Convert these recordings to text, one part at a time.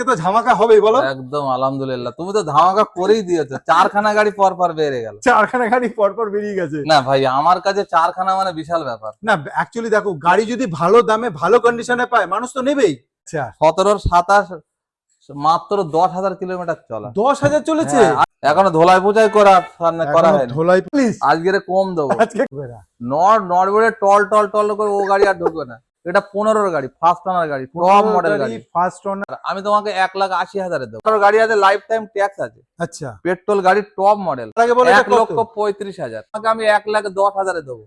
আজকে তো ঝামাকা হবেই বলো। একদম আলহামদুলিল্লাহ। তুমি তো ধামাকা করেই দিয়েছ। চারখানা গাড়ি পর পর বেড়ে গেল। চারখানা গাড়ি পরপর বেরিয়ে গেছে। না ভাই আমার কাছে চারখানা মানে বিশাল ব্যাপার। না অ্যাকচুয়ালি দেখো গাড়ি যদি ভালো দামে ভালো কন্ডিশনে পায় মানুষ তো নেবেই। সতেরো সাতাশ মাত্র দশ হাজার কিলোমিটার চলা। দশ হাজার চলেছে? হ্যাঁ, এখনও ধোলাই পোচাই করা সামনে করা হয়নি। ধোলাই প্লিজ আজকের কম দেবো। আজকে নট নট টল টল টল করে ও গাড়ি আর ঢুকবে না। এটা পনেরোর গাড়ি ফার্স্ট ওনার গাড়ি টপ মডেল গাড়ি ফার্স্ট ওনার আমি তোমাকে এক লাখ আশি হাজারে দেবো। পনেরো গাড়ি আছে লাইফ টাইম ট্যাক্স আছে। আচ্ছা। পেট্রোল গাড়ি টপ মডেল তাকে বলে এক লক্ষ পঁয়ত্রিশ হাজার। তোমাকে আমি এক লাখ দশ হাজারে দেবো।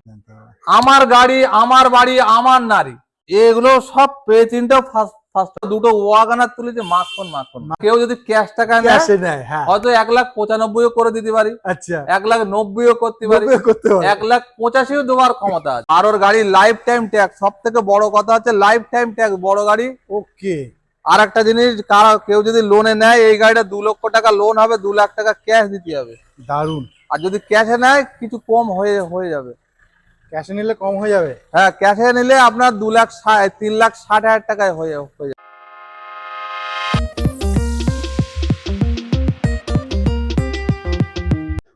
আমার গাড়ি আমার বাড়ি আমার নারী। এগুলো সব পেয়ে তিনটা ফার্স্ট ফার্স্ট দুটো ওয়াগানার তুলেছে মাখন মাখন কেউ যদি ক্যাশ টাকা ক্যাশে নেয় হ্যাঁ। হয়তো এক লাখ পঁচানব্বইও করে দিতে পারি। আচ্ছা। এক লাখ নব্বইও করতে পারি। করতে পারো। এক লাখ পঁচাশিও দেওয়ার ক্ষমতা আছে। আর ওর গাড়ি লাইফ টাইম ট্যাক্স সব থেকে বড় কথা হচ্ছে লাইফ টাইম ট্যাক্স বড় গাড়ি। ওকে আর একটা জিনিস কেউ যদি লোনে নেয় এই গাড়িটা দু লক্ষ টাকা লোন হবে দু লাখ টাকা ক্যাশ দিতে হবে। দারুণ আর যদি ক্যাশে নেয় কিছু কম হয়ে হয়ে যাবে। ক্যাশে নিলে কম হয়ে যাবে হ্যাঁ ক্যাশে নিলে আপনার দু লাখ ষাট তিন লাখ ষাট হাজার টাকায় হয়ে হয়ে যাবে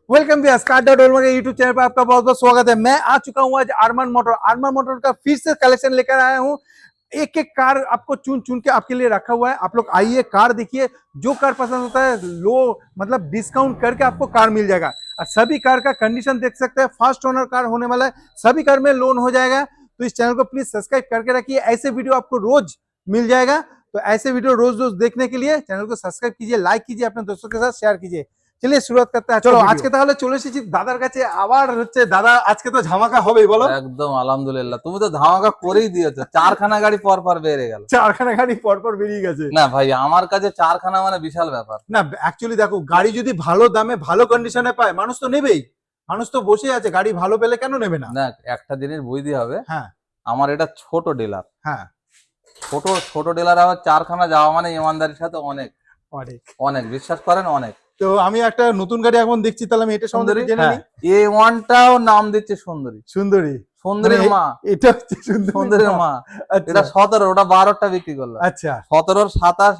वेलकम भी अस्कार डॉट ओलमा के यूट्यूब चैनल पर आपका बहुत बहुत स्वागत है मैं आ चुका हूँ आज आरमान मोटर आरमान मोटर का फिर से कलेक्शन लेकर आया हूँ एक एक कार आपको चुन चुन के आपके लिए रखा हुआ है आप लोग आइए कार देखिए जो कार पसंद होता है लो मतलब डिस्काउंट करके आपको कार मिल जाएगा और सभी कार का कंडीशन देख सकते हैं। फ़र्स्ट ओनर कार होने वाला है। सभी कार में लोन हो जाएगा। तो इस चैनल को प्लीज़ सब्सक्राइब करके रखिए। ऐसे वीडियो आपको रोज मिल जाएगा। तो ऐसे वीडियो रोज रोज देखने के लिए चैनल को सब्सक्राइब कीजिए लाइक कीजिए, अपने दोस्तों के साथ शेयर कीजिए। চলিয়ে শুরুয়াত করতে চলো আজকে তাহলে চলে এসেছি দাদার কাছে। আবার হচ্ছে দাদা আজকে তো ঝামাকা হবেই বলো। একদম আলহামদুলিল্লাহ। তুমি তো ধামাকা করেই দিয়েছ। চারখানা গাড়ি পর পর বেড়ে গেল। চারখানা গাড়ি পরপর বেরিয়ে গেছে। না ভাই আমার কাছে চারখানা মানে বিশাল ব্যাপার। না অ্যাকচুয়ালি দেখো গাড়ি যদি ভালো দামে ভালো কন্ডিশনে পায় মানুষ তো নেবেই। মানুষ তো বসে আছে গাড়ি ভালো পেলে কেন নেবে না? না একটা জিনিস বুঝতে হবে। হ্যাঁ। আমার এটা ছোট ডিলার। হ্যাঁ। ছোট ছোট ডিলার আবার চারখানা যাওয়া মানে ইমানদারির সাথে অনেক। অনেক। অনেক বিশ্বাস করেন অনেক। তো আমি একটা নতুন গাড়ি এখন দেখছি তাহলে আমি এটা সুন্দরী? জেনে হ্যাঁ নিই। এ ওয়ানটাও নাম দিচ্ছে সুন্দরী। সুন্দরী। সুন্দরীর মানে মা। এটা হচ্ছে সুন্দরী সুন্দরীর মা। আচ্ছা। এটা সতেরো ওটা বারোটা বিক্রি করল। আচ্ছা। সতেরোর সাতাশ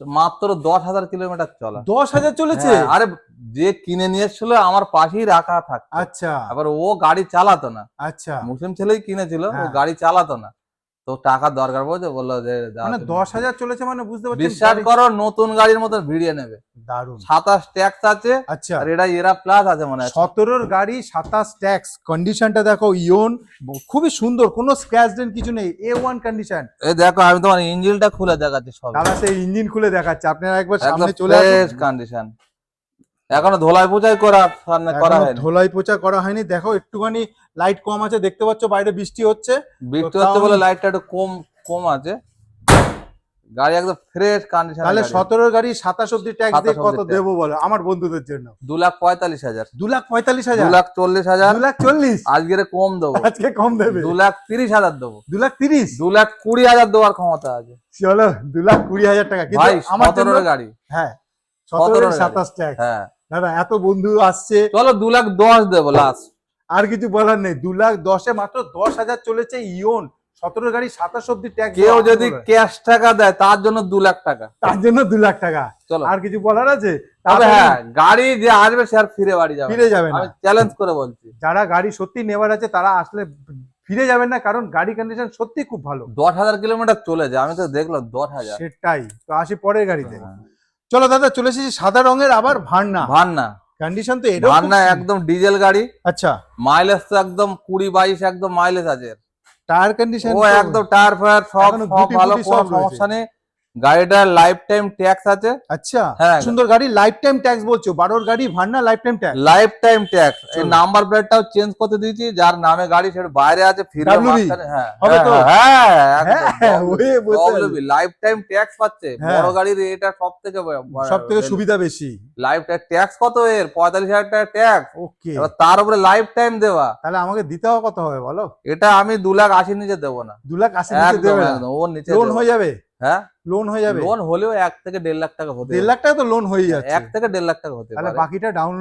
মাত্র দশ হাজার কিলোমিটার চলা। দশ হাজার চলেছে? হ্যাঁ, আরে যে কিনে নিয়ে এসেছিল আমার পাশেই রাখা থাকতো। আচ্ছা। আবার ও গাড়ি চালাতো না। আচ্ছা। মুসলিম ছেলেই কিনেছিল ও হ্যাঁ। গাড়ি চালাতো না। তো টাকার দরকার বলছে বলল যে মানে দশ হাজার চলেছে মানে বুঝতে পারছি বিশ্বাস করো নতুন গাড়ির মতো ভিড়িয়ে নেবে। দারুণ সাতাশ ট্যাক্স আছে আচ্ছা। আর এটা এরা প্লাস আছে মনে সতেরোর গাড়ি সাতাশ ট্যাক্স। কন্ডিশনটা দেখো ইয়ন খুবই সুন্দর কোনো স্ক্র্যাচ ডেন্ট কিছু নেই এ ওয়ান কন্ডিশন এই দেখো আমি তোমার ইঞ্জিনটা খুলে দেখাচ্ছি সব দাদা সেই ইঞ্জিন খুলে দেখাচ্ছে। আপনারা একবার সামনে চলে আসুন। কন্ডিশন এখনও ধোলাই পোচাই করা সামনে করা হয়নি। ধোলাই পোচা করা হয়নি। দেখো একটুখানি লাইট কম আছে দেখতে পাচ্ছ বাইরে বৃষ্টি হচ্ছে। বৃষ্টি হচ্ছে বলে লাইটটা একটু কম কম আছে। গাড়ি একদম ফ্রেশ কন্ডিশন তাহলে সতেরোর গাড়ি সাতাশ অব্দি ট্যাক্স দিয়ে কত দেবো বলো আমার বন্ধুদের জন্য? দু লাখ পঁয়তাল্লিশ হাজার। দু লাখ পঁয়তাল্লিশ হাজার? দু লাখ চল্লিশ হাজার। দু লাখ চল্লিশ? আজকের কম দেবো। আজকে কম দেবে? দু লাখ তিরিশ হাজার দেবো। দু লাখ তিরিশ? দু লাখ কুড়ি হাজার দেওয়ার ক্ষমতা আছে। চলো দু লাখ কুড়ি হাজার টাকা। ভাই আমার গাড়ি। হ্যাঁ সতেরো সাতাশ ট্যাক্স হ্যাঁ। দাদা এত বন্ধু আসছে। চলো দু লাখ দশ দেবো লাস্ট আর কিছু বলার নেই। দু লাখ দশে মাত্র দশ হাজার চলেছে ইয়ন। সতেরো গাড়ি সাতাশ অব্দি ট্যাক্স কেউ যদি ক্যাশ টাকা দেয় তার জন্য দু লাখ টাকা। তার জন্য দু লাখ টাকা। চলো। আর কিছু বলার আছে? তবে হ্যাঁ গাড়ি যে আসবে সে আর ফিরে বাড়ি যাবে ফিরে যাবে না। চ্যালেঞ্জ করে বলছি। যারা গাড়ি সত্যি নেওয়ার আছে তারা আসলে ফিরে যাবেন না কারণ গাড়ি কন্ডিশন সত্যি খুব ভালো। দশ হাজার কিলোমিটার চলে যায় আমি তো দেখলাম দশ হাজার। সেটাই। তো আসি পরের গাড়িতে। হ্যাঁ। চলো দাদা চলে এসেছি সাদা রঙের আবার ভান্না। ভান্না। কন্ডিশন তো এটা ভান্না একদম ডিজেল গাড়ি। আচ্ছা। মাইলেজ তো একদম কুড়ি বাইশ একদম মাইলেজ আছে। টায়ার কন্ডিশন ও একদম টায়ার ফায়ার সব সব ভালো কোনো সমস্যা নেই। গাড়িটার লাইফ টাইম ট্যাক্স আছে। আচ্ছা হ্যাঁ। সুন্দর গাড়ি লাইফ টাইম ট্যাক্স বলছো। বারোর গাড়ি ভান্না life time tax life time tax এই। নাম্বার প্লেটটাও চেঞ্জ করতে দিয়েছি। যার নামে গাড়ি সেটা বাইরে আছে ফিরে হ্যাঁ? হ্যাঁ হ্যাঁ লাইফ টাইম ট্যাক্স পাচ্ছে। হ্যাঁ। বড় গাড়ির এটা সব থেকে সব থেকে সুবিধা বেশি। লাইফ টাইম ট্যাক্স কত এর? পঁয়তাল্লিশ হাজার টাকা ট্যাক্স ওকে। এবার তার উপরে লাইফ টাইম দেওয়া। তাহলে আমাকে দিতে হবে কত হবে বলো? এটা আমি দু লাখ আশি নিচে দেবো না। দু লাখ আশি নিচে দেবে না? ওর নিচে লোন হয়ে যাবে? হ্যাঁ? লোন হয়ে যাবে? লোন হলেও এক থেকে দেড় লাখ টাকা হতে দেড় লাখ টাকা তো লোন হয়ে যাচ্ছে। এক থেকে দেড় লাখ টাকা হতে তাহলে বাকিটা ডাউন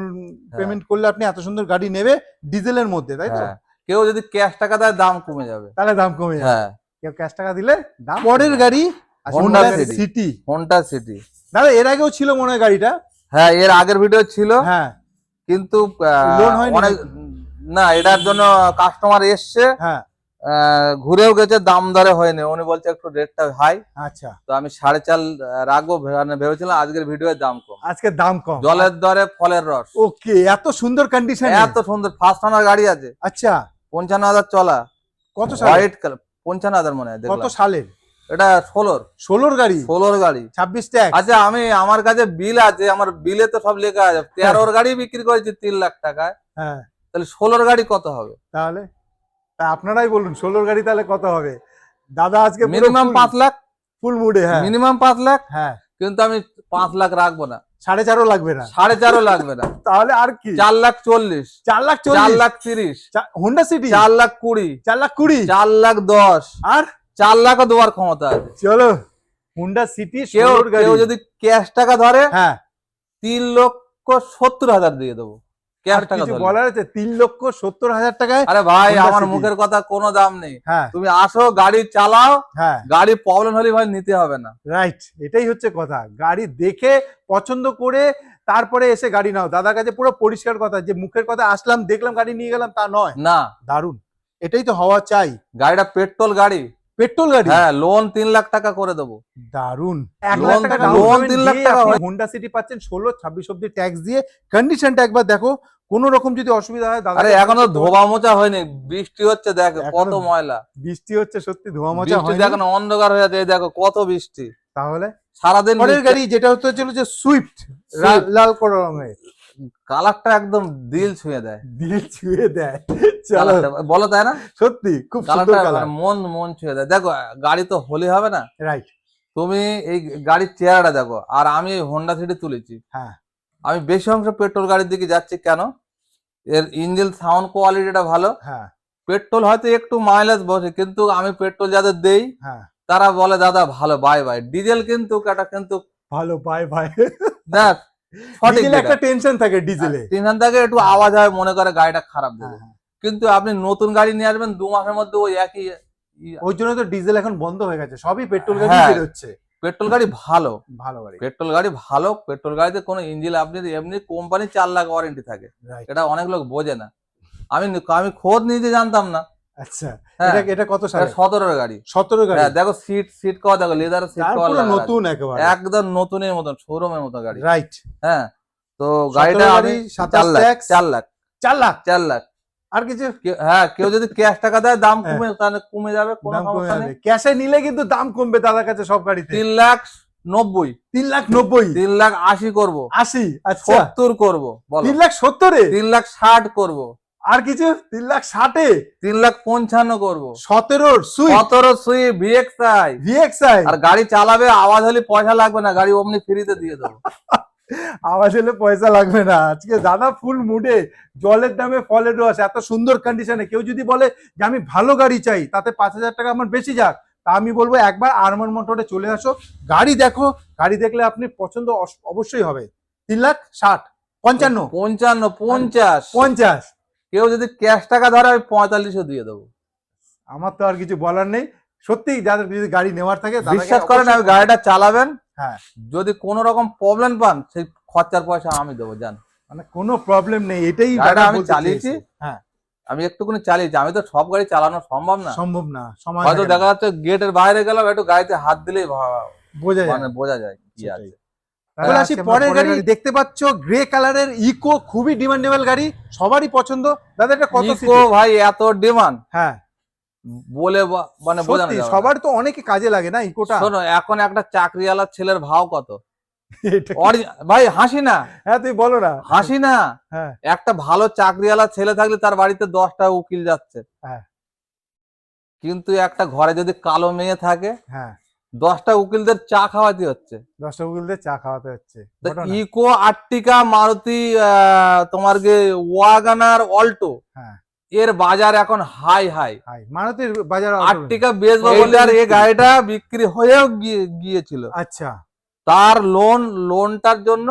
পেমেন্ট করলে আপনি এত সুন্দর গাড়ি নেবে ডিজেলের মধ্যে তাই তো? হ্যাঁ। কেউ যদি ক্যাশ টাকা দেয় দাম কমে যাবে। তাহলে দাম কমে যাবে। হ্যাঁ। কেউ ক্যাশ টাকা দিলে দাম পরের গাড়ি Honda সিটি হোন্ডা সিটি দাদা এর আগেও ছিল মনে হয় গাড়িটা? হ্যাঁ এর আগের ভিডিও ছিল। হ্যাঁ। কিন্তু Loan হয়নি না এটার জন্য কাস্টমার এসছে। হ্যাঁ। ঘুরেও গেছে দাম দরে হয়নি। উনি বলছে একটু রেটটা হাই আচ্ছা। তো আমি সাড়ে চার রাখব ভেবেছিলাম আজকের ভিডিওর দাম কম। আজকে দাম কম। জলের দরে ফলের রস। ওকে এত সুন্দর কন্ডিশন এত সুন্দর ফার্স্ট ওনার গাড়ি আছে। আচ্ছা। পঞ্চান্ন হাজার চলা। কত হোয়াইট কালার পঞ্চান্ন হাজার মনে হয় কত সালের? এটা ষোলোর। ষোলোর গাড়ি? ষোলোর গাড়ি। ছাব্বিশ ট্যাক্স। আচ্ছা আমি আমার কাছে বিল আছে আমার বিলে তো সব লেখা আছে। তেরোর গাড়ি বিক্রি করেছি তিন লাখ টাকায়। হ্যাঁ। তাহলে ষোলোর গাড়ি কত হবে? তাহলে? আপনারাই বলুন ষোলোর গাড়ি তাহলে কত হবে? দাদা আজকে মিনিমাম পাঁচ লাখ। ফুল মুডে হ্যাঁ। মিনিমাম পাঁচ লাখ হ্যাঁ। কিন্তু আমি পাঁচ লাখ রাখব না। সাড়ে চারও লাগবে না? সাড়ে চারও লাগবে না। তাহলে আর কি? চার লাখ চল্লিশ। চার লাখ চার লাখ তিরিশ। হোন্ডা সিটি চার লাখ কুড়ি। চার লাখ কুড়ি? চার লাখ দশ। আর? চার লাখও দেওয়ার ক্ষমতা আছে। চলো হোন্ডা সিটি কেউ কেউ যদি ক্যাশ টাকা ধরে হ্যাঁ। তিন লক্ষ সত্তর হাজার দিয়ে দেবো। ক্যাশ আর টাকা কিছু ধরলে। বলার আছে তিন লক্ষ সত্তর হাজার টাকায় আরে ভাই আমার মুখের কথা কোনো দাম নেই। হ্যাঁ। তুমি আসো গাড়ি চালাও হ্যাঁ। গাড়ি প্রবলেম হলে ভাই নিতে হবে না। রাইট এটাই হচ্ছে কথা। গাড়ি দেখে পছন্দ করে তারপরে এসে গাড়ি নাও। দাদার কাছে পুরো পরিষ্কার কথা যে মুখের কথা আসলাম দেখলাম গাড়ি নিয়ে গেলাম তা নয়। না। দারুণ এটাই তো হওয়া চাই। গাড়িটা পেট্রোল গাড়ি। পেট্রোল গাড়ি? হ্যাঁ লোন তিন লাখ টাকা করে দেবো। দারুণ এক লাখ টাকা loan তিন লাখ টাকা। হোন্ডা সিটি পাচ্ছেন ষোলো ছাব্বিশ অব্দি ট্যাক্স দিয়ে। কন্ডিশনটা একবার দেখো। কোন রকম যদি অসুবিধা হয় দাদা আরে এখনও ধোবা মোচা হয়নি বৃষ্টি হচ্ছে দেখো কত ময়লা। বৃষ্টি হচ্ছে সত্যি ধোয়া মোচা হয় দেখো অন্ধকার হয়ে যাচ্ছে দেখো কত বৃষ্টি। তাহলে? সারাদিন পরের গাড়ি যেটা হতে হচ্ছিল যে সুইফট। লাল কালো রঙের। কালারটা একদম দিল ছুঁয়ে দেয়। দিল ছুঁয়ে দেয়। চলো। বলো তাই না? সত্যি খুব সুন্দর কালার। মানে মন মন ছুঁয়ে দেয়। দেখো গাড়ি তো হলে হবে না? রাইট তুমি এই গাড়ির চেহারাটা দেখো আর আমি এই হোন্ডা সিটি তুলেছি। হ্যাঁ। আমি বেশি অংশ পেট্রোল গাড়ির দিকে যাচ্ছি কেন? এর ইঞ্জিন সাউন্ড কোয়ালিটিটা ভালো। হ্যাঁ। পেট্রোল হয়তো একটু মাইলেজ বসে কিন্তু আমি পেট্রোল যাদের দেই হ্যাঁ। তারা বলে দাদা ভালো বাই বাই ডিজেল কিন্তু এটা কিন্তু ভালো বাই বাই দেখ একটা টেনশন থাকে ডিজেলে তিনখান থেকে একটু আওয়াজ হয় মনে করে গাড়িটা খারাপ দেবে। হ্যাঁ, হ্যাঁ। কিন্তু আপনি নতুন গাড়ি নিয়ে আসবেন দু মাসের মধ্যে ওই একই ওই জন্য তো ডিজেল এখন বন্ধ হয়ে গেছে। সবই পেট্রোল গাড়ি হ্যাঁ। পেট্রোল গাড়ি ভালো। ভালো গাড়ি। পেট্রোল গাড়ি ভালো পেট্রোল গাড়িতে কোনো ইঞ্জিন আপনি এমনি কোম্পানি চার লাখ ওয়ারেন্টি থাকে এটা অনেক লোক বোঝে না। আমি আমি খোঁজ নিজে জানতাম না। আচ্ছা হ্যাঁ। এটা এটা কত সালে? গাড়ি। সতেরো গাড়ি? হ্যাঁ দেখো সিট সিট দেখো লেদার সিট নতুন একেবারে। একদম নতুনের মতন শোরুমের মতো গাড়ি। রাইট হ্যাঁ তো গাড়িটা আমি লাখ লাখ। চার লাখ? চার লাখ। আর কিছু হ্যাঁ কেউ যদি ক্যাশ টাকা দেয় দাম হ্যাঁ। কমে তাহলে কমে যাবে কোনো সমস্যা নেই। ক্যাশে নিলে কিন্তু দাম কমবে দাদার কাছে সব গাড়িতে। তিন লাখ নব্বই। তিন লাখ নব্বই? তিন লাখ আশি করব। আশি? আচ্ছা। সত্তর করব তিন লাখ সত্তরে? তিন লাখ ষাট করব। আর কিছু? তিন লাখ ষাটে? তিন লাখ পঞ্চান্ন করব। সতেরোর সুইফট সতেরো সুই ভিএক্সআই ভিএক্সআই আর গাড়ি চালাবে আওয়াজ হলে পয়সা লাগবে না গাড়ি অমনি ফ্রিতে দিয়ে দেবো। আওয়াজ হলে পয়সা লাগবে না। আজকে দাদা ফুল মুডে জলের দামে ফলের রস এত সুন্দর কন্ডিশনে কেউ যদি বলে যে আমি ভালো গাড়ি চাই তাতে পাঁচ হাজার টাকা আমার বেশি যাক তা আমি বলব একবার আরমান মোটরে চলে আসো। গাড়ি দেখো গাড়ি দেখলে আপনি পছন্দ অবশ্যই হবে। তিন লাখ ষাট পঞ্চান্ন। পঞ্চান্ন পঞ্চাশ। পঞ্চাশ। কেউ যদি ক্যাশ টাকা ধরে আমি পঁয়তাল্লিশও দিয়ে দেবো। আমার তো আর কিছু বলার নেই। সত্যি যাদের যদি গাড়ি নেওয়ার থাকে বিশ্বাস করেন আমি গাড়িটা চালাবেন। হ্যাঁ যদি কোনো রকম প্রবলেম পান সেই খরচার পয়সা আমি দেবো জান। মানে কোনো প্রবলেম নেই এটাই গাড়িটা আমি চালিয়েছি। হ্যাঁ আমি একটুখানি চালিয়েছি আমি তো সব গাড়ি চালানো সম্ভব না। সম্ভব না সময় হয়তো দেখা যাচ্ছে গেটের বাইরে গেলাম একটু গাড়িতে হাত দিলেই বোঝা যায়। মানে বোঝা যায় কি আছে। তাহলে আসি পরের গাড়ি দেখতে পাচ্ছ গ্রে কালারের ইকো খুবই ডিমান্ডেবল গাড়ি সবারই পছন্দ। দাদা এটা কত ইকো ভাই এত ডিমান্ড হ্যাঁ। বলে মানে বোঝানো যাবে সবার তো অনেকে কাজে লাগে না ইকোটা শোনো এখন একটা চাকরিওয়ালা ছেলের ভাও কত? ভাই হাসি না? হ্যাঁ তুই বলো না। হাসি না? হ্যাঁ। একটা ভালো চাকরিওয়ালা ছেলে থাকলে তার বাড়িতে দশটা উকিল যাচ্ছে। হ্যাঁ। কিন্তু একটা ঘরে যদি কালো মেয়ে থাকে হ্যাঁ। দশটা উকিলদের চা খাওয়াতে হচ্ছে। দশটা উকিলদের চা খাওয়াতে হচ্ছে। ইকো আর্টিকা মারুতি আহ, তোমার গে ওয়াগানার অল্টো হ্যাঁ। এর বাজার এখন হাই হাই। মারুতির বাজার আর্টিকা বেচবো এইটা বলে আর এই গাড়িটা বিক্রি হয়েও গিয়েছিল। আচ্ছা। তার লোন লোনটার জন্য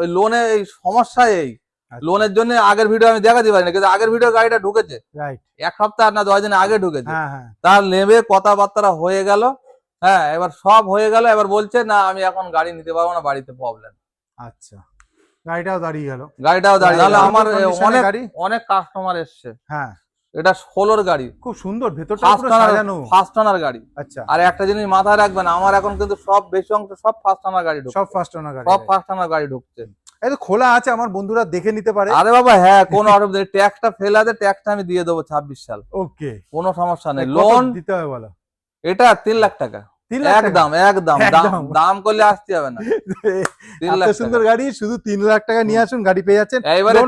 ওই লোনে এই সমস্যা এই। আচ্ছা। লোনের জন্য আগের ভিডিও আমি দেখাতে পারি না কিন্তু আগের ভিডিও গাড়িটা ঢুকেছে। রাইট এক সপ্তাহ না দশ দিন আগে ঢুকেছে। হ্যাঁ হ্যাঁ। তার নেবে কথাবার্তা হয়ে গেল। হ্যাঁ এবার সব হয়ে গেল। এবার বলছে না আমি এখন গাড়ি নিতে পারব না বাড়িতে প্রবলেম আচ্ছা। গাড়িটাও দাঁড়িয়ে গেল। গাড়িটাও দাঁড়িয়ে গাড়ি আমার অনেক গাড়ি? অনেক কাস্টমার এসছে। হ্যাঁ। এটা ষোলোর গাড়ি। খুব সুন্দর ভেতরটা ফার্স্ট সাজানো। ফার্স্ট টানার গাড়ি। আচ্ছা। আর একটা জিনিস মাথায় রাখবেন আমার এখন কিন্তু সব বেশি অংশ সব ফার্স্ট টানার গাড়ি ঢুকছে। সব ফার্স্ট ওনার গাড়ি। সব ফার্স্ট টানার গাড়ি ঢুকছে। এই তো খোলা আছে আমার বন্ধুরা দেখে নিতে পারে। আরে বাবা হ্যাঁ কোনো অসুবিধা নেই। ট্যাক্সটা ফেল আছে ট্যাক্সটা আমি দিয়ে দেবো ছাব্বিশ সাল। ওকে কোনো সমস্যা নেই। লোন দিতে হবে বলো? এটা তিন লাখ টাকা? একদম একদম। দাম করলে আসতে হবে না। তিন এত সুন্দর গাড়ি শুধু তিন লাখ টাকা নিয়ে আসুন গাড়ি পেয়ে যাচ্ছেন।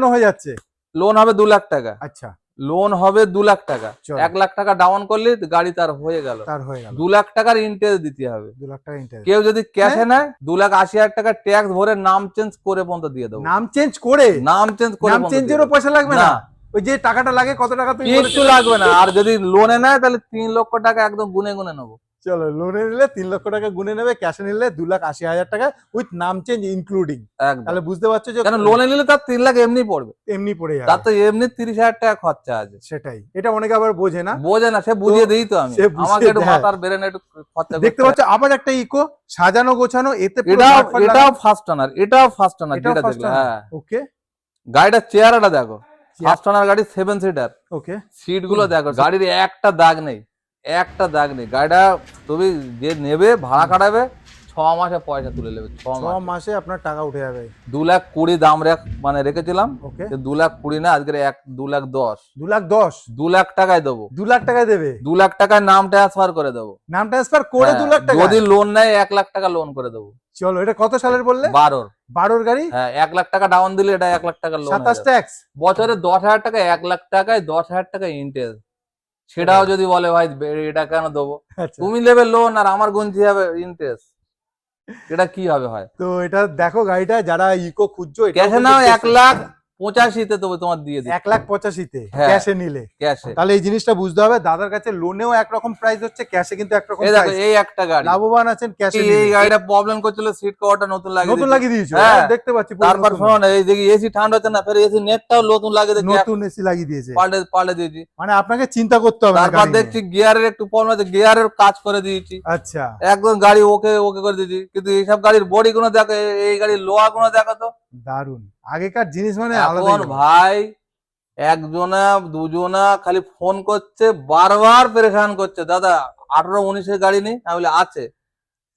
হয়ে যাচ্ছে। লোন হবে দু লাখ টাকা। আচ্ছা। লোন হবে দু লাখ টাকা। এক লাখ টাকা ডাউন করলে গাড়ি তার হয়ে গেল। তার গেল। দু লাখ টাকার ইন্টারেস্ট দিতে হবে। দু লাখ টাকা ইন্টারেস্ট কেউ যদি ক্যাশে নেয় দু লাখ আশি হাজার টাকা ট্যাক্স ভরে নাম চেঞ্জ করে পর্যন্ত দিয়ে দেবো। নাম চেঞ্জ করে? নাম চেঞ্জ করে নাম চেঞ্জেরও পয়সা লাগবে না। ওই যে টাকাটা লাগে কত টাকা তুমি লাগবে না। আর যদি লোনে নেয় তাহলে তিন লক্ষ টাকা একদম গুনে গুনে নেব। চলো লোনে নিলে তিন লক্ষ টাকা গুনে নেবে ক্যাশে নিলে দু লাখ আশি হাজার টাকা উইথ নাম চেঞ্জ ইনক্লুডিং তাহলে বুঝতে পারছ যে লোনে নিলে তার তিন লাখ এমনি পড়বে? এমনি পড়ে যাবে। তার তো এমনি তিরিশ হাজার টাকা খরচা আছে। সেটাই। এটা অনেকে আবার বোঝে না। বোঝে না সে বুঝিয়ে দিই তো আমি। আমাকে একটু। মাথার বেরেন একটু খরচা দেখতে পাচ্ছ আবার একটা ইকো সাজানো গোছানো এতে এটা এটাও ফার্স্ট টানার এটাও ফার্স্ট টানার যেটা দেখলে হ্যাঁ। ওকে গাড়িটার চেয়ারটা দেখো। ফার্স্ট টানার গাড়ি সেভেন সিটার ওকে সিটগুলো দেখো গাড়ির একটা দাগ নেই। একটা দাগ নেই। গাড়িটা তুমি যে নেবে ভাড়া কাটাবে ছ মাসে পয়সা তুলে নেবে ছ মাসে। আপনার টাকা উঠে যাবে। দু লাখ কুড়ি দাম রেখ মানে রেখেছিলাম। ওকে। দু লাখ কুড়ি না আজকে এক দু লাখ দশ। দু লাখ দশ? দু লাখ টাকায় দেবো। দু লাখ টাকায় দেবে? দু লাখ টাকায় নাম ট্রান্সফার করে দেবো। নাম ট্রান্সফার করে হ্যাঁ, দু লাখ টাকা যদি লোন নেয় এক লাখ টাকা লোন করে দেবো। চলো এটা কত সালের বললে? বারোর। বারোর গাড়ি? হ্যাঁ এক লাখ টাকা ডাউন দিলে এটা এক লাখ টাকা লোন সাতাশ ট্যাক্স বছরে দশ হাজার টাকা এক লাখ টাকায় দশ হাজার টাকা ইন্টারেস্ট সেটাও যদি বলে ভাই এটা কেন দেবো? আচ্ছা। তুমি নেবে লোন আর আমার গুনছি হবে ইন্টারেস্ট এটা কি হবে হয় তো এটা দেখো গাড়িটা যারা ইকো খুঁজছো ক্যাশে নাও এক লাখ পঁচাশিতে তবে তোমার দিয়ে দিই এক লাখ পঁচাশিতে। ক্যাশে নিলে। ক্যাশে তাহলে এই জিনিসটা বুঝতে হবে দাদার কাছে লোনেও একরকম প্রাইস হচ্ছে ক্যাশে কিন্তু একরকম এই এই একটা গাড়ি। লাভবান আছেন ক্যাশে এই- গাড়িটা প্রবলেম করছিল সিট কভারটা নতুন লাগিয়ে নতুন লাগিয়ে দিয়েছ হ্যাঁ। হ্যাঁ, দেখতে পাচ্ছি পুরো তারপর শোনো এই দেখি এসি ঠান্ডা হচ্ছে না ফের এসি নেটটাও নতুন লাগিয়ে দেখি নতুন এসি লাগিয়ে দিয়েছে। পাল্টে পাল্টে দিয়েছি। মানে আপনাকে চিন্তা করতে হবে তারপর দেখছি গিয়ারের একটু প্রবলেম আছে গিয়ারের কাজ করে দিয়েছি। আচ্ছা। একদম গাড়ি ওকে ওকে করে দিয়েছি। কিন্তু এইসব গাড়ির বডি গুলো দেখো এই গাড়ির লোহা গুলো দেখো তো? দারুণ আগেকার জিনিস মানে এখন ভাই একজনা দুজনা খালি ফোন করছে বারবার পরেশান করছে। দাদা আঠারো উনিশের গাড়ি নেই আমি বলি আছে।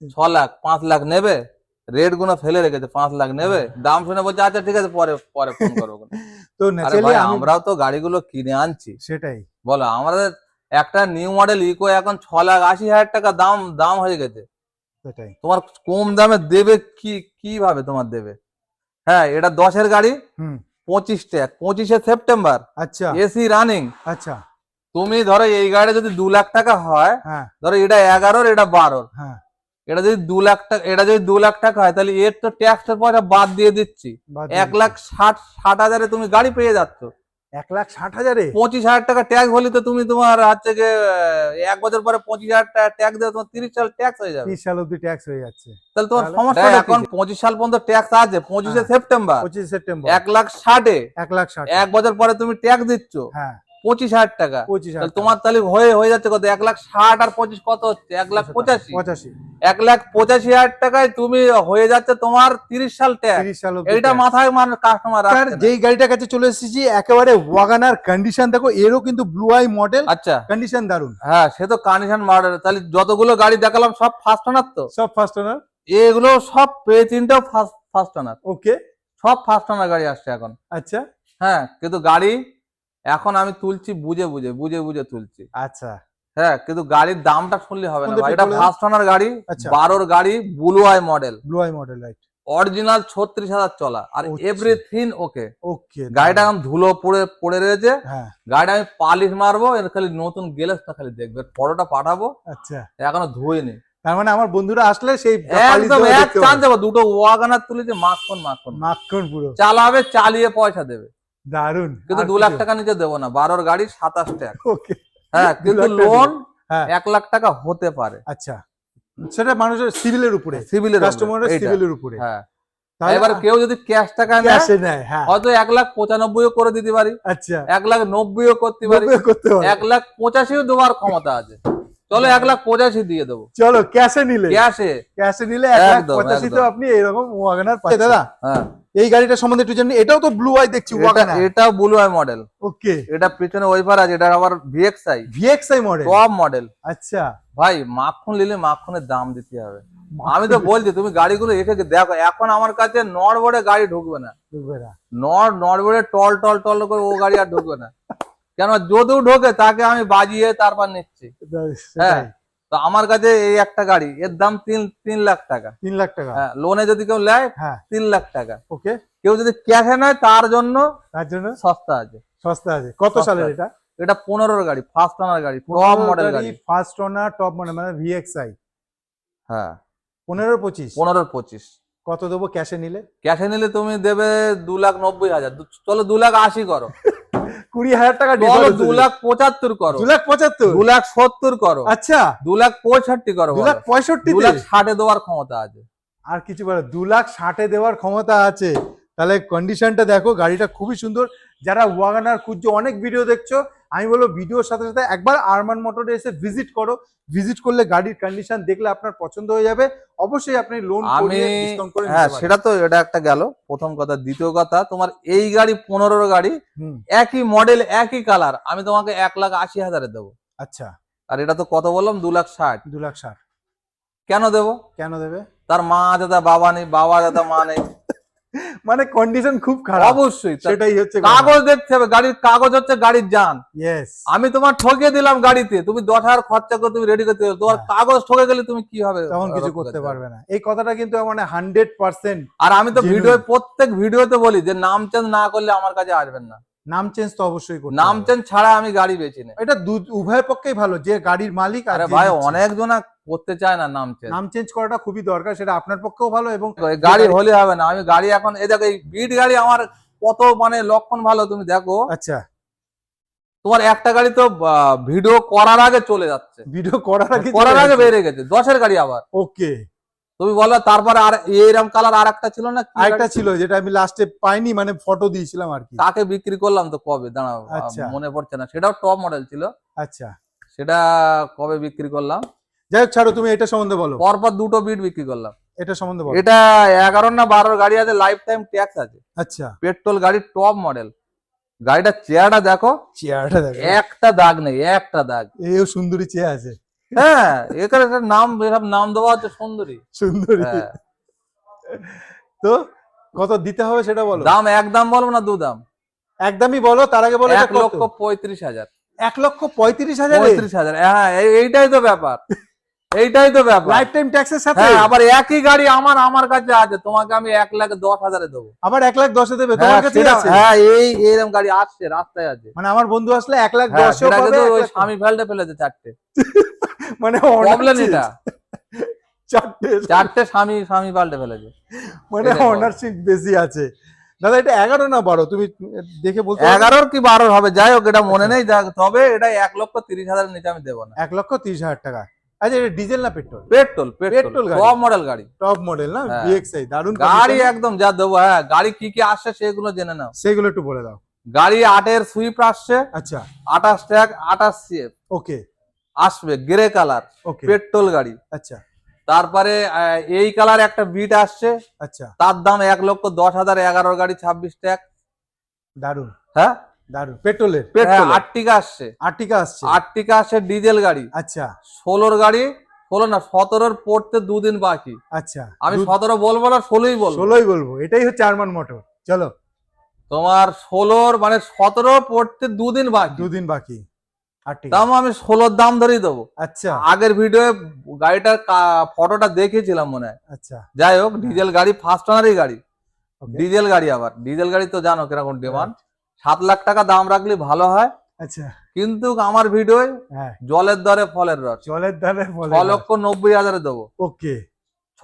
ছ লাখ পাঁচ লাখ নেবে? রেটগুলো ফেলে রেখেছে পাঁচ লাখ নেবে? দাম শুনে বলছে আচ্ছা ঠিক আছে পরে পরে ফোন করব। তো আমরাও তো গাড়িগুলো কিনে আনছি। সেটাই। বলো আমাদের একটা নিউ মডেল ইকো এখন ছ লাখ আশি হাজার টাকা দাম দাম হয়ে গেছে। সেটাই। তোমার কম দামে দেবে কি কীভাবে তোমার দেবে? হ্যাঁ এটা দশের গাড়ি। পঁচিশটা পঁচিশ পঁচিশে সেপ্টেম্বর। আচ্ছা। AC running. আচ্ছা। তুমি ধরো এই গাড়ি যদি দু লাখ টাকা হয় হ্যাঁ। ধরো এটা এগারোর এটা বারোর। হ্যাঁ। এটা যদি দু লাখ টাকা এটা যদি দু লাখ টাকা হয় তাহলে এর তো ট্যাক্সের পয়সা বাদ দিয়ে দিচ্ছি। এক লাখ ষাট ষাট হাজারে তুমি গাড়ি পেয়ে যাচ্ছ। এক লাখ ষাট হাজারে? পঁচিশ হাজার টাকা ট্যাক্স হলে তো তুমি তোমার হচ্ছে আহ, এক বছর পরে পঁচিশ হাজার টাকা ট্যাক্স দেবে তোমার তিরিশ সাল ট্যাক্স হয়ে যাবে। তিরিশ সাল অব্দি ট্যাক্স হয়ে যাচ্ছে। তাহলে তোমার সমস্যা হ্যাঁ, এখন পঁচিশ সাল পর্যন্ত ট্যাক্স আছে পঁচিশে হ্যাঁ। সেপ্টেম্বর পঁচিশে সেপ্টেম্বর এক লাখ ষাটে। এক লাখ ষাট। এক বছর পরে তুমি ট্যাক্স দিচ্ছ। হ্যাঁ। পঁচিশ হাজার টাকা। পঁচিশ হাজার তোমার তাহলে হয়ে হয়ে যাচ্ছে কত? এক লাখ ষাট আর পঁচিশ কত হচ্ছে? এক লাখ পঁচাশি। পঁচাশি। এক লাখ পঁচাশি হাজার টাকায় তুমি হয়ে যাচ্ছে তোমার তিরিশ সাল তিরিশ সাল অব্দি মাথায় মানে কাস্টমার যেই গাড়িটার কাছে চলে এসেছি একেবারে ওয়াগানার কন্ডিশন দেখো এরও কিন্তু ব্লু আই মডেল আচ্ছা। কন্ডিশন দারুণ হ্যাঁ সে তো কন্ডিশন মডেল তাহলে যতগুলো গাড়ি দেখালাম সব ফার্স্ট ওনার তো? সব ফার্স্ট ওনার এগুলো সব পে তিনটাও ফার্স্ট ফার্স্ট ওনার ওকে সব ফার্স্ট ওনার গাড়ি আসছে এখন। আচ্ছা। হ্যাঁ কিন্তু গাড়ি এখন আমি তুলছি বুঝে বুঝে বুঝে বুঝে তুলছি। আচ্ছা। হ্যাঁ কিন্তু গাড়ির দামটা শুনলে হবে না এটা ফার্স্ট ওনার গাড়ি আচ্ছা। বারোর গাড়ি blue eye model blue eye model right original ছত্রিশ হাজার চলা। আর। Everything okay okay. গাড়িটা এখন ধুলো পড়ে পড়ে রয়েছে। হ্যাঁ। গাড়িটা আমি পালিশ মারবো এর খালি নতুন গেলেসটা খালি দেখবে ফটোটা পাঠাবো। আচ্ছা। এখনও ধুইনি। তার মানে আমার বন্ধুরা আসলে সেই একদম এক যাব দুটো ওয়াগানার তুলেছে মাখন মাখন। মাখন পুরো। চালাবে চালিয়ে পয়সা দেবে। দারুণ কিন্তু দু লাখ টাকা নিচে দেবো না বারোর গাড়ি সাতাশ টাকা। হ্যাঁ কিন্তু লোন হ্যাঁ। এক লাখ টাকা হতে পারে। আচ্ছা সেটা মানুষের সিভিলের উপরে সিভিলের কাস্টমারের সিভিলের উপরে। হ্যাঁ। এবার কেউ যদি ক্যাশ টাকা নেয় হ্যাঁ। হয়তো এক লাখ পঁচানব্বইও করে দিতে পারি। আচ্ছা। এক লাখ নব্বইও করতে পারি। করতে পারে। এক লাখ পঁচাশিও দেওয়ার ক্ষমতা আছে। চলো এক লাখ পঁচাশি দিয়ে দেবো। চলো ক্যাশে নিলে। ক্যাশে ক্যাশে নিলে এক লাখ পঁচাশি তো আপনি এরকম দাদা হ্যাঁ। এই গাড়িটা সম্বন্ধে একটু জানি এটাও তো ব্লু আই দেখছি এটা এটা ব্লু আই মডেল ওকে এটা পিছনে ওয়াইপার আছে এটা আবার VXI VXI model top model আচ্ছা। ভাই মাখন নিলে মাখনের দাম দিতে হবে। আমি তো বলছি তুমি গাড়িগুলো এসে দেখো এখন আমার কাছে নড়বড়ে গাড়ি ঢুকবে না। ঢুকবে না। নড় নড়বড়ে টল টল টল করে ও গাড়ি আর ঢুকবে না। কেন যদিও ঢোকে তাকে আমি বাজিয়ে তারপর নিচ্ছি। হ্যাঁ। তো আমার কাছে এই একটা গাড়ি এর দাম তিন তিন লাখ টাকা। তিন লাখ টাকা। হ্যাঁ লোনে যদি কেউ নেয় হ্যাঁ। তিন লাখ টাকা। ওকে। কেউ যদি ক্যাশে নেয় তার জন্য তার জন্য? সস্তা আছে। সস্তা আছে। কত সালের এটা? এটা পনেরোর গাড়ি ফার্স্ট ওনার গাড়ি টপ মডেল গাড়ি ফার্স্ট ওনার টপ মডেল মানে ভিএক্সআই হ্যাঁ। পনেরো পঁচিশ? পনেরোর পঁচিশ। কত দেবো ক্যাশে নিলে? ক্যাশে নিলে তুমি দেবে দু লাখ নব্বই হাজার। চলো দু লাখ আশি করো। কুড়ি হাজার টাকা দু লাখ পঁচাত্তর করো। দু লাখ পঁচাত্তর? দু লাখ সত্তর করো। আচ্ছা। দু লাখ পঁয়ষট্টি করো দু লাখ পঁয়ষট্টি দু লাখ ষাটে দেওয়ার ক্ষমতা আছে। আর কিছু বলে দু লাখ ষাটে দেওয়ার ক্ষমতা আছে। তাহলে কন্ডিশনটা দেখো গাড়িটা খুবই সুন্দর। যারা ওয়াগানার খুঁজছো অনেক ভিডিও দেখছ আমি বলব ভিডিওর সাথে সাথে একবার আরমান মোটরে এসে ভিজিট করো। ভিজিট করলে গাড়ির কন্ডিশন দেখলে আপনার পছন্দ হয়ে যাবে। অবশ্যই আপনি লোন আমি করে হ্যাঁ সেটা তো এটা একটা গেল। প্রথম কথা। দ্বিতীয় কথা তোমার এই গাড়ি পনেরোর গাড়ি একই মডেল একই কালার আমি তোমাকে এক লাখ আশি হাজারে দেবো। আচ্ছা। আর এটা তো কত বললাম? দু লাখ ষাট। দু লাখ ষাট। কেন দেবো? কেন দেবে? তার মা দাদা বাবা নেই বাবা দাদা মা নেই। মানে কন্ডিশন খুব খারাপ। অবশ্যই সেটাই হচ্ছে কাগজ দেখতে হবে গাড়ির কাগজ হচ্ছে গাড়ির যান। আমি তোমার ঠকে দিলাম গাড়িতে তুমি দশ হাজার খরচা করে তুমি রেডি করতে। তোমার হ্যাঁ। কাগজ ঠকে গেলে তুমি কি হবে তখন কিছু করতে করতে পারবে না। এই কথাটা কিন্তু মানে হান্ড্রেড পার্সেন্ট আর আমি তো ভিডিও প্রত্যেক ভিডিওতে বলি যে নাম চেঞ্জ না করলে আমার কাছে আসবেন না। নাম চেঞ্জ তো অবশ্যই করতে নাম। চেঞ্জ ছাড়া আমি গাড়ি বেচি না। এটা উভয়ের পক্ষেই ভালো যে গাড়ির মালিক আর আরে ভাই অনেক জনা করতে চায় না নাম চেঞ্জ নাম চেঞ্জ করাটা খুবই দরকার সেটা আপনার পক্ষেও ভালো এবং গাড়ি হলে হবে না। আমি গাড়ি এখন এই দেখো এই বিট গাড়ি আমার কত মানে লক্ষণ ভালো তুমি দেখো। আচ্ছা। তোমার একটা গাড়ি তো ভিডিও করার আগে চলে যাচ্ছে। ভিডিও করার আগে করার আগে বেড়ে গেছে দশের গাড়ি আবার। ওকে তুমি বলো তারপরে আর এরকম কালার আর একটা ছিল না আরেকটা ছিল যেটা আমি লাস্টে পাইনি মানে ফটো দিয়েছিলাম আর কি। তাকে বিক্রি করলাম তো কবে? দাঁড়াও আচ্ছা। মনে পড়ছে না। সেটাও টপ মডেল ছিল। আচ্ছা। সেটা কবে বিক্রি করলাম? যাই হোক ছাড়ো তুমি এটা সম্বন্ধে বলো। পরপর দুটো বিট বিক্রি করলাম। এটা সম্বন্ধে বলো। এটা এগারো না বারোর গাড়ি আছে লাইফ টাইম ট্যাক্স আছে। আচ্ছা। পেট্রোল গাড়ির টপ মডেল গাড়িটার চেয়ারটা দেখো চেয়ারটা দেখো। একটা দাগ নেই একটা দাগ। এও সুন্দরী চেয়ার আছে। হ্যাঁ এখানে একটা নাম এসব নাম দেওয়া হচ্ছে সুন্দরী। সুন্দরী। হ্যাঁ। তো কত দিতে হবে সেটা বলো? দাম এক দাম বলব না দু দাম একদমই বলো তার আগে বলো এক লক্ষ পঁয়ত্রিশ হাজার। এক লক্ষ পঁয়ত্রিশ হাজার? পঁয়ত্রিশ হাজার হ্যাঁ এইটাই তো ব্যাপার। এইটাই তো ব্যাপার। লাইফ টাইম ট্যাক্সের সাথে? হ্যাঁ আবার একই গাড়ি আমার আমার কাছে আছে তোমাকে আমি এক লাখ দশ হাজারে দেবো। আবার এক লাখ দশে দেবে? হ্যাঁ, তোমার কাছে আছে? হ্যাঁ এই এরকম গাড়ি আসছে রাস্তায় আছে। মানে আমার বন্ধু আসলে এক লাখ হ্যাঁ, লাখ- স্বামী ফেলতে ফেলেছে চারটে। মানে প্রবলেম এটা। চারটে। চারটে স্বামী স্বামী পাল্টে ফেলেছে। মানে। অনারশিপ বেশি আছে। দাদা এটা এগারো না বারো? তুমি দেখে বলতে? এগারোর কি বারোর হবে? যাই হোক এটা মনে নেই। তবে এটা এক লক্ষ তিরিশ হাজার নিচে আমি দেবো না। এক লক্ষ তিরিশ হাজার টাকা। আচ্ছা এটা ডিজেল না petrol? Petrol petrol. Top model গাড়ি। টপ মডেল না? হ্যাঁ। ভিএক্সআই দারুণ গাড়ি একদম যা দেবো হ্যাঁ গাড়ি কি কি আসছে সেগুলো জেনে নাও। সেগুলো একটু বলে দাও। গাড়ি আটের সুইফট আসছে। আচ্ছা। আঠাশ ট্যাগ আঠাশ সিএফ ওকে। আসবে গ্রে কালার পেট্রোল গাড়ি। আচ্ছা। তারপরে এই কালার একটা বিট আসছে। আচ্ছা। তার দাম এক লক্ষ দশ হাজার এগারো গাড়ি ছাব্বিশ ট্যাগ দারুণ হ্যাঁ? দারুণ পেট্রোলের? হ্যাঁ, আটটিকা আসছে। আর্টিকা আসছে? আটটিকা আসছে ডিজেল গাড়ি। আচ্ছা। ষোলোর গাড়ি ষোলো না সতেরোর পড়তে দুদিন বাকি। আচ্ছা। আমি সতেরো বলব না ষোলোই বলব। ষোলোই বলব। এটাই হচ্ছে আরমান মোটর। চলো। তোমার ষোলোর মানে সতেরো পড়তে দুদিন বাকি। দুদিন বাকি। আর্টিকা দাম আমি ষোলোর দাম ধরেই দেবো। আচ্ছা। আগের ভিডিও গাড়িটার ফটোটা দেখেছিলাম মনে হয়। আচ্ছা। যাই হোক ডিজেল গাড়ি ফার্স্ট ওনারই গাড়ি। ডিজেল গাড়ি আবার। ডিজেল গাড়ি তো জানো কীরকম ডিমান্ড সাত লাখ টাকা দাম রাখলে ভালো হয়। আচ্ছা। কিন্তু আমার ভিডিও হ্যাঁ। জলের দরে ফলের রস। জলের দরে ছ লক্ষ নব্বই হাজারে দেবো। ওকে।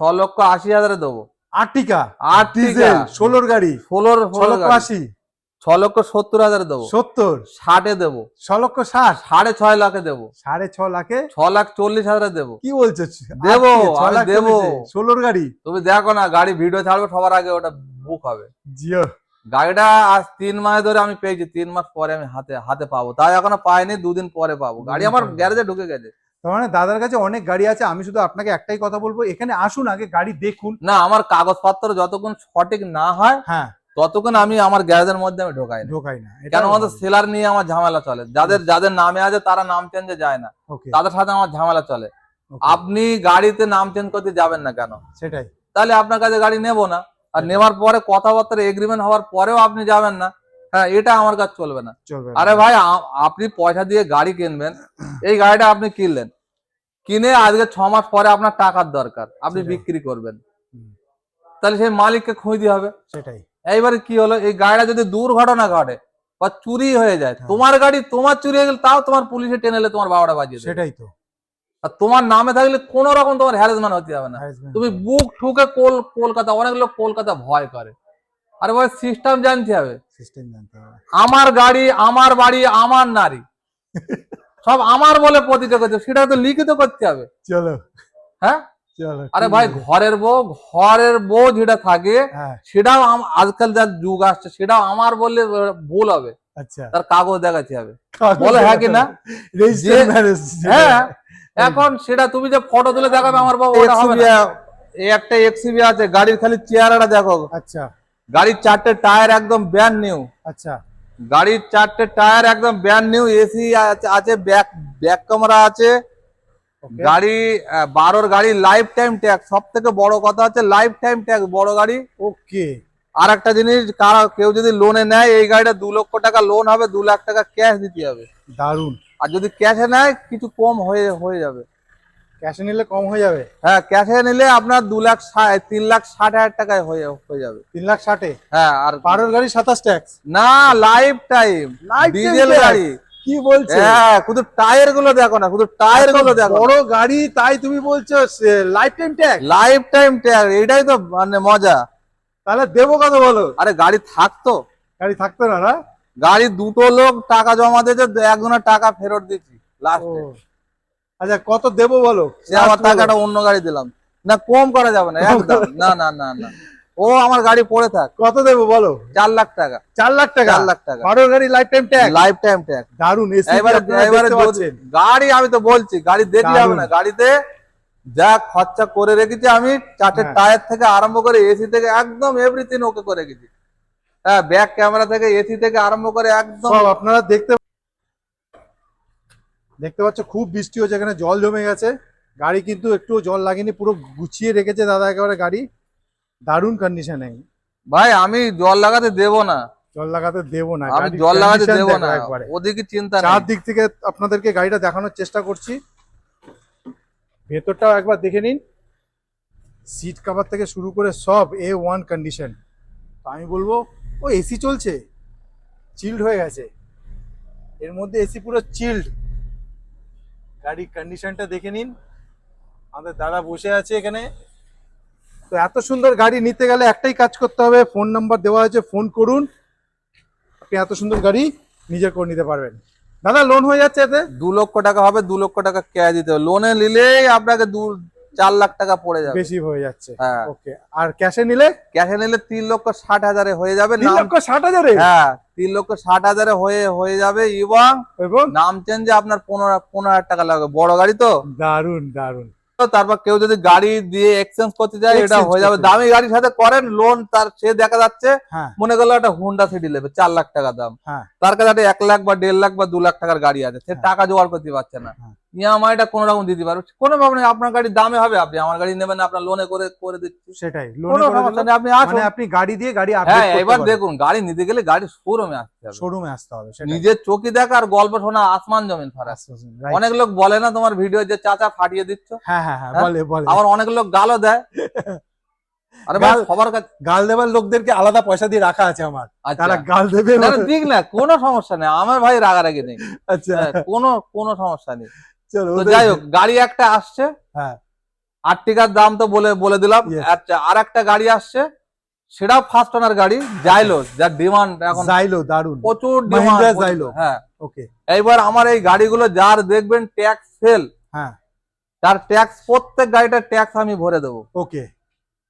ছ লক্ষ আশি হাজারে দেবো। আর্টিকা আর্টিকা। ষোলোর গাড়ি? ষোলোর ষোলো আশি? ছ লক্ষ সত্তর হাজারে দেবো। সত্তর? ষাটে দেবো। ছ লক্ষ ষাট? সাড়ে ছয় লাখে দেবো। সাড়ে ছ লাখে? ছ লাখ চল্লিশ হাজারে দেবো। কি বলছো? দেবো, আটকে, দেবো। ষোলোর গাড়ি? তুমি দেখো না গাড়ি ভিডিও ছাড়বে সবার আগে ওটা বুক হবে। জিও। গাড়িটা আজ তিন মাস ধরে আমি পেয়েছি তিন মাস পরে আমি হাতে হাতে পাবো। তাই এখনও পাইনি দুদিন পরে পাবো। গাড়ি আমার গ্যারেজে ঢুকে গেছে। মানে দাদার কাছে অনেক গাড়ি আছে আমি শুধু আপনাকে একটাই কথা বলব এখানে আসুন আগে গাড়ি দেখুন। না আমার কাগজপত্র যতক্ষণ সঠিক না হয় হ্যাঁ। ততক্ষণ আমি আমার গ্যারেজের মধ্যে আমি ঢোকাই ঢোকাই না কেন আমাদের সেলার নিয়ে আমার ঝামেলা চলে। যাদের যাদের নামে আছে তারা নাম চেঞ্জে যায় না। তাদের সাথে আমার ঝামেলা চলে। আপনি গাড়িতে নাম চেঞ্জ করতে যাবেন না কেন? সেটাই। তাহলে আপনার কাছে গাড়ি নেব না। আর নেওয়ার পরে কথাবার্তা এগ্রিমেন্ট হওয়ার পরেও আপনি যাবেন না। হ্যাঁ এটা আমার কাছে চলবে না। আরে ভাই আপনি পয়সা দিয়ে গাড়ি কিনবেন এই গাড়িটা আপনি কিনলেন। কিনে আজকে ছ মাস পরে আপনার টাকার দরকার আপনি বিক্রি করবেন। তাহলে সেই মালিককে খুঁজতে হবে। সেটাই। এইবারে কি হলো? এই গাড়িটা যদি দুর্ঘটনা ঘটে বা চুরি হয়ে যায় হ্যাঁ। তোমার গাড়ি তোমার চুরি হয়ে গেলে তাও তোমার পুলিশে টেনে তোমার বাবাটা বাজিয়ে সেটাই তো। আর তোমার নামে থাকলে কোন রকম তোমার হ্যারাসমেন্ট হতে হবে না। তুমি বুক ঠুকে কোল কলকাতা অনেক লোক কলকাতা ভয় করে। আরে ভাই সিস্টেম জানতে হবে। System জানতে হবে। আমার গাড়ি আমার বাড়ি আমার নারী। সব আমার বলে প্রতিটা করতে সেটা তো লিখিত করতে হবে। চলো। হ্যাঁ? চলো আরে ভাই ঘরের বউ ঘরের বউ যেটা থাকে হ্যাঁ। সেটাও আজকাল যা যুগ আসছে সেটাও আমার বললে ভুল হবে। আচ্ছা। তার কাগজ দেখাতে হবে। বলো হ্যাঁ কি না? রেজিস্টার যে- ম্যারেজ হ্যাঁ এখন সেটা তুমি যে ফটো তুলে দেখাবে আমার বাবা ওটা হবে না। এই একটা এক্সিবি আছে গাড়ির খালি চেহারাটা দেখো। আচ্ছা। গাড়ির চারটে টায়ার একদম ব্যান নিউ আচ্ছা। গাড়ির চারটে টায়ার একদম ব্যান নিউ এসি আছে ব্যাক ব্যাক ক্যামেরা আছে। গাড়ি বারোর গাড়ি লাইফ টাইম ট্যাক্স সব থেকে বড় কথা হচ্ছে লাইফ টাইম ট্যাক্স বড় গাড়ি। ওকে আর একটা জিনিস কারা কেউ যদি লোনে নেয় এই গাড়িটা দু লক্ষ টাকা লোন হবে দু লাখ টাকা ক্যাশ দিতে হবে। দারুণ আর যদি ক্যাশে নেয় কিছু কম হয়ে হয়ে যাবে। ক্যাশে নিলে কম হয়ে যাবে? হ্যাঁ ক্যাশে নিলে আপনার দু লাখ তিন লাখ ষাট হাজার টাকায় হয়ে হয়ে যাবে। তিন লাখ ষাটে? হ্যাঁ আর বারোর গাড়ি সাতাশ ট্যাক্স না লাইফ টাইম ডিজেল গাড়ি। কি বলছো হ্যাঁ শুধু টায়ারগুলো দেখো না শুধু টায়ারগুলো দেখো বড় গাড়ি তাই তুমি বলছো life time tax life time tag এটাই তো মানে মজা। তাহলে দেবো কত বলো। আরে গাড়ি থাকতো। গাড়ি থাকতো না না? গাড়ি দুটো লোক টাকা জমা দিয়েছে একজনের টাকা ফেরত দিচ্ছি লাস্ট আচ্ছা কত দেবো বলো? সে আমার টাকাটা অন্য গাড়ি দিলাম। না কম করা যাবে না একদম। না না না না। ও আমার গাড়ি পড়ে থাক। কত দেবো বলো? চার লাখ টাকা। চার লাখ টাকা? চার লাখ টাকা। বারোর গাড়ি life time tax life time tag দারুণ এবারে এবারে গাড়ি আমি তো বলছি গাড়ি দেখলে হবে না। গাড়িতে যা খরচা করে রেখেছি আমি চারটে হ্যাঁ। টায়ার থেকে আরম্ভ করে এসি থেকে একদম এভরিথিং ওকে করে রেখেছি। হ্যাঁ ব্যাক ক্যামেরা থেকে এসি থেকে আরম্ভ করে একদম সব আপনারা দেখতে দেখতে পাচ্ছ খুব বৃষ্টি হচ্ছে এখানে জল জমে গেছে। গাড়ি কিন্তু একটু জল লাগেনি পুরো গুছিয়ে রেখেছে দাদা একেবারে গাড়ি। দারুণ কন্ডিশনে ভাই আমি জল লাগাতে দেব না। জল লাগাতে দেবো না আমি জল লাগাতে দেব না একবারে। ওদিকে চিন্তা চার দিক থেকে আপনাদেরকে গাড়িটা দেখানোর চেষ্টা করছি। ভেতরটাও একবার দেখে নিন। সিট কাভার থেকে শুরু করে সব এ ওয়ান কন্ডিশন আমি বলব ও এসি চলছে? চিল্ড হয়ে গেছে। এর মধ্যে এসি পুরো চিল্ড গাড়ির কন্ডিশনটা দেখে নিন। আমাদের দাদা বসে আছে এখানে। তো এত সুন্দর গাড়ি নিতে গেলে একটাই কাজ করতে হবে। ফোন নাম্বার দেওয়া আছে, ফোন করুন। আপনি এত সুন্দর গাড়ি নিজে করে নিতে পারবেন। দাদা লোন হয়ে যাচ্ছে এতে? দু লক্ষ টাকা হবে, দু লক্ষ টাকা ক্যাশ দিতে হবে। লোনে নিলেই আপনাকে দু চার লাখ টাকা পড়ে যাবে। বেশি হয়ে যাচ্ছে। হ্যাঁ। ওকে আর ক্যাশে নিলে? ক্যাশে নিলে তিন লক্ষ ষাট হাজারে হয়ে যাবে। তিন লক্ষ ষাট হাজারে? হ্যাঁ তিন লক্ষ ষাট হাজারে হয়ে হয়ে যাবে এবং এবং? নাম চেঞ্জে আপনার পনেরো পনেরো হাজার টাকা লাগবে। বড় গাড়ি তো? দারুণ দারুণ তারপর কেউ যদি গাড়ি দিয়ে এক্সচেঞ্জ করতে যায় এটা হয়ে যাবে। দামি গাড়ির সাথে করেন লোন তার সে দেখা যাচ্ছে। হ্যাঁ। মনে করল একটা হুন্ডা সিটি নেবে চার লাখ টাকা দাম। হ্যাঁ। তার কাছে একটা এক লাখ বা দেড় লাখ বা দু লাখ টাকার গাড়ি আছে। সে। টাকা জোগাড় করতে পারছে না। ইএমআইটা কোনো রকম দিতে পারবে। কোনো ভাবে না আপনার গাড়ির দামে হবে আপনি আমার গাড়ি নেবেন আপনার লোনে করে করে দিচ্ছি। সেটাই কোনো লোনে সমস্যা নেই আপনি আসুন। মানে আপনি গাড়ি দিয়ে গাড়ি হ্যাঁ এবার দেখুন গাড়ি নিতে গেলে গাড়ির শোরুমে আসতে হবে। শোরুমে আসতে হবে নিজের চোখে দেখা আর গল্প শোনা আসমান জমিন ফারাক. অনেক লোক বলে না তোমার ভিডিও যে চাচা ফাটিয়ে দিচ্ছ? হ্যাঁ হ্যাঁ হ্যাঁ হ্যাঁ? বলে বলে। আবার অনেক লোক গালও দেয়। আরে ভাই সবার কাছে গাল দেবার লোকদেরকে আলাদা পয়সা দিয়ে রাখা আছে আমার। আচ্ছা। তারা গাল দেবে না, ঠিক না কোনো সমস্যা নেই আমার ভাই রাগারাগি নেই। আচ্ছা। হ্যাঁ, কোনো কোনো সমস্যা নেই। তো যাই হোক গাড়ি একটা আসছে। হ্যাঁ। আর্টিকার দাম তো বলে বলে দিলাম। আচ্ছা আর একটা গাড়ি আসছে। সেটাও ফার্স্ট ওনার গাড়ি জাইলো যার ডিমান্ড এখন জাইলো দারুণ প্রচুর ডিমান্ড জাইলো হ্যাঁ। ওকে এইবার আমার এই গাড়িগুলো যার দেখবেন ট্যাক্স সেল হ্যাঁ। তার ট্যাক্স প্রত্যেক গাড়িটার ট্যাক্স আমি ভরে দেবো। ওকে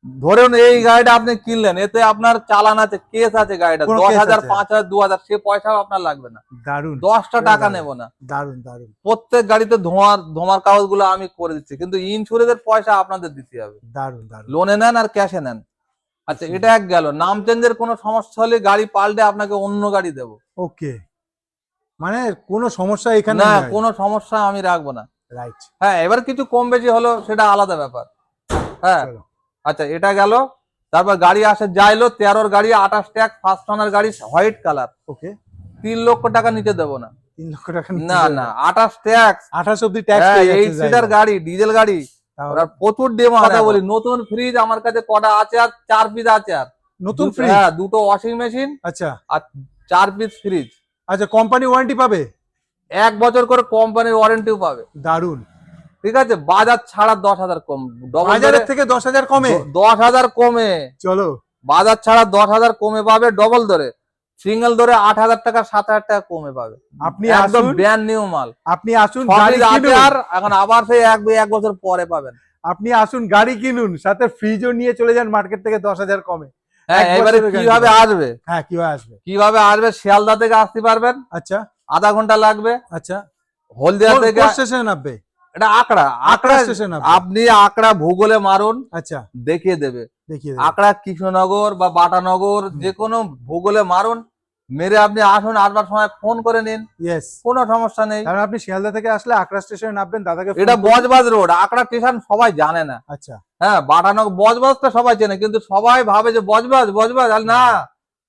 ধরুন এই গাড়িটা আপনি কিনলেন এতে আপনার চালান আছে কেস আছে গাড়িটা দশ হাজার পাঁচ হাজার দু হাজার সে পয়সাও আপনার লাগবে না। দারুণ দশটা টাকা নেব না। দারুণ দারুণ প্রত্যেক গাড়িতে ধোঁয়ার ধোঁয়ার কাগজগুলো আমি করে দিচ্ছি কিন্তু ইন্স্যুরেন্সের পয়সা আপনাদের দিতে হবে। দারুণ দারুণ লোনে নেন আর ক্যাশে নেন। আচ্ছা এটা এক গেল। নাম চেঞ্জের কোনো সমস্যা হলে গাড়ি পাল্টে আপনাকে অন্য গাড়ি দেবো। ওকে। মানে কোনো সমস্যা এখানে না কোনো সমস্যা আমি রাখব না। রাইট। হ্যাঁ এবার কিছু কম বেশি হলো সেটা আলাদা ব্যাপার। হ্যাঁ। আচ্ছা এটা গেল। তারপর গাড়ি আসে যাইলো তেরোর গাড়ি আঠাশ ট্যাক ফার্স্ট ওনার গাড়ি হোয়াইট কালার। ওকে। তিন লক্ষ টাকা নিচে দেবো না। তিন লক্ষ টাকা না না আঠাশ ট্যাক্স আঠাশ অব্দি ট্যাক্স এইট সিটার গাড়ি ডিজেল গাড়ি। প্রচুর ডেমো কথা বলি নতুন ফ্রিজ আমার কাছে কটা আছে আর চার পিস আছে আর। নতুন দুটো- ফ্রি হ্যাঁ দুটো ওয়াশিং মেশিন আচ্ছা। আর চার পিস ফ্রিজ আচ্ছা কোম্পানি ওয়ারেন্টি পাবে? এক বছর করে কোম্পানির ওয়ারেন্টিও পাবে। দারুণ ঠিক আছে? বাজার ছাড়া দশ হাজার কম। বাজারের থেকে দশ হাজার কমে? দশ হাজার কমে। চলো। বাজার ছাড়া দশ হাজার কমে পাবে ডবল ধরে সিঙ্গেল ধরে আট হাজার টাকা সাত হাজার টাকা কমে পাবে। আপনি একদম আসুন। ব্র্যান্ড নিউ মাল। আপনি আসুন আর এখন আবার সেই এক এক বছর পরে পাবেন। আপনি আসুন গাড়ি কিনুন সাথে ফ্রিজও নিয়ে চলে যান মার্কেট থেকে দশ হাজার কমে। হ্যাঁ এবারে কীভাবে আসবে? হ্যাঁ কীভাবে আসবে? কীভাবে আসবে? শিয়ালদা থেকে আসতে পারবেন। আচ্ছা। আধা ঘণ্টা লাগবে। আচ্ছা। হলদিয়া থেকে স্টেশনে নামবে? এটা আকড়া আকড়া আকড়া স্টেশন আপনি আকড়া ভূগোলে মারুন আচ্ছা। দেখিয়ে দেবে। দেখিয়ে আকড়া কৃষ্ণনগর বা বাটানগর যে কোনো ভূগোলে মারুন মেরে আপনি আসুন আসবার সময় ফোন করে নিন। ইয়েস কোনো সমস্যা নেই। কারণ আপনি শিয়ালদা থেকে আসলে আকরা স্টেশনে নামবেন দাদাকে এটা বজবাজ রোড আকড়া স্টেশন সবাই জানে না। আচ্ছা। হ্যাঁ বাটানগর বজবাজটা সবাই চেনে কিন্তু সবাই ভাবে যে বজবাজ বজবাজ আর না।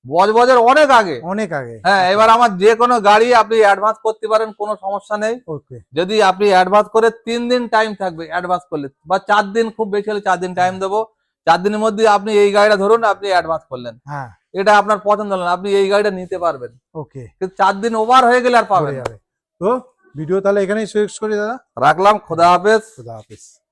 বজবাজের অনেক আগে। অনেক আগে। হ্যাঁ এবার আমার যে কোনো গাড়ি আপনি অ্যাডভান্স করতে পারেন কোনো সমস্যা নেই। ওকে। যদি আপনি অ্যাডভান্স করে তিন দিন টাইম থাকবে অ্যাডভান্স করলে বা চার দিন খুব বেশি হলে চার দিন টাইম দেবো। চার দিনের মধ্যে আপনি এই গাড়িটা ধরুন আপনি অ্যাডভান্স করলেন। হ্যাঁ। এটা আপনার পছন্দ হলো না, আপনি এই গাড়িটা নিতে পারবেন। ওকে। কিন্তু চার দিন ওভার হয়ে গেলে আর পাবেন যাবে। তো ভিডিও তাহলে এখানেই শেষ করি দাদা। রাখলাম খোদা হাফেজ। খুদা হাফিজ।